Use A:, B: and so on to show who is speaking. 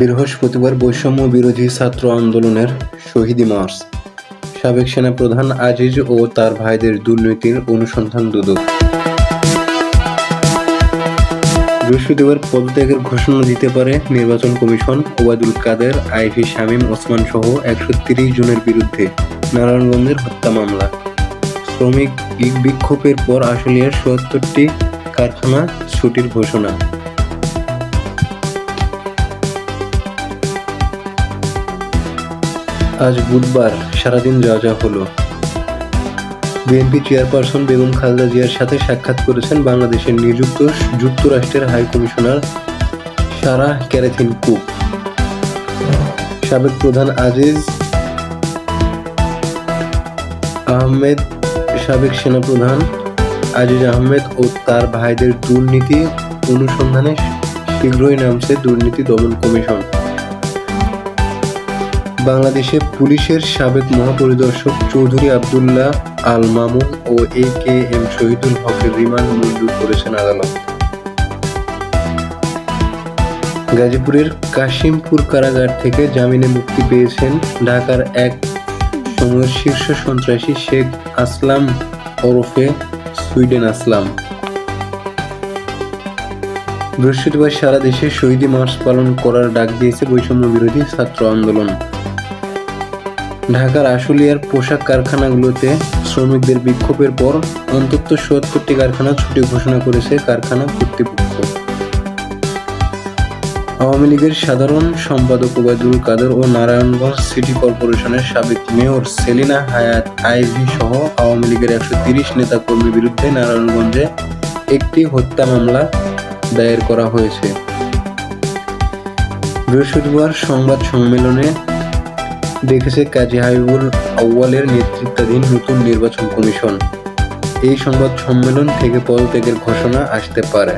A: বৃহস্পতিবার বৈষম্য বিরোধী ছাত্র আন্দোলনের শহীদী মার্চ। সাবেক সেনাপ্রধান আজিজ ও তার ভাইদের দুর্নীতির অনুসন্ধান দুদক। বৃহস্পতিবার পদত্যাগের ঘোষণা দিতে পারে নির্বাচন কমিশন ওবায়দুল কাদের, আইভি শামীম, ওসমান সহ একশো তিরিশ জনের বিরুদ্ধে নারায়ণগঞ্জের হত্যা মামলা। শ্রমিক বিক্ষোভের পর আশুলিয়ার চুয়াত্তরটি কারখানা ছুটির ঘোষণা। আজ বুধবার, সারাদিন যা যা হলো। বিএনপি চেয়ারপারসন বেগম খালেদা জিয়ার সাথে সাক্ষাৎ করেছেন বাংলাদেশের নিযুক্ত যুক্তরাষ্ট্রের high commissioner Sarah Catherine Cook. সাবেক প্রধান আজিজ আহমেদ, সাবেক সেনাপ্রধান আজিজ আহমেদ ও তার ভাইদের দুর্নীতি অনুসন্ধানে শীঘ্রই নামছে দুর্নীতি দমন কমিশন। বাংলাদেশে পুলিশের সাবেক মহাপরিদর্শক চৌধুরী আবদুল্লাহ আল মামুন ও এ কে এম শহীদুল হকের রিমান্ড মঞ্জুর করেছেন আদালত। গাজীপুরের কাশিমপুর কারাগার থেকে জামিনে মুক্তি পেয়েছেন ঢাকার এক সময়ের শীর্ষ সন্ত্রাসী শেখ আসলাম ওরফে সুইডেন আসলাম। বৃহস্পতিবার সারা দেশে শহীদী মার্চ পালন করার ডাক দিয়েছে বৈষম্য বিরোধী ছাত্র আন্দোলন। ঢাকার আশুলিয়ার পোশাক কারখানাগুলোতে শ্রমিকদের বিক্ষোভের পর অন্তত সত্তরটি কারখানা ছুটি ঘোষণা করেছে কারখানা কর্তৃপক্ষ। আওয়ামী লীগের সাধারণ সম্পাদক ওবায়দুল কাদের ও নারায়ণগঞ্জ সিটি কর্পোরেশনের সাবেক মেয়র সেলিনা হায়াত আইভি সহ আওয়ামী লীগের একশো তিরিশ নেতা কর্মীর বিরুদ্ধে নারায়ণগঞ্জে একটি হত্যা মামলা দায়ের করা হয়েছে। বৃহস্পতিবার সংবাদ সম্মেলনে দেখেছে কাজী হাবিবুল আউ্বালের নেতৃত্বাধীন নতুন নির্বাচন কমিশন। এই সংবাদ সম্মেলন থেকে পদত্যাগের ঘোষণা আসতে পারে।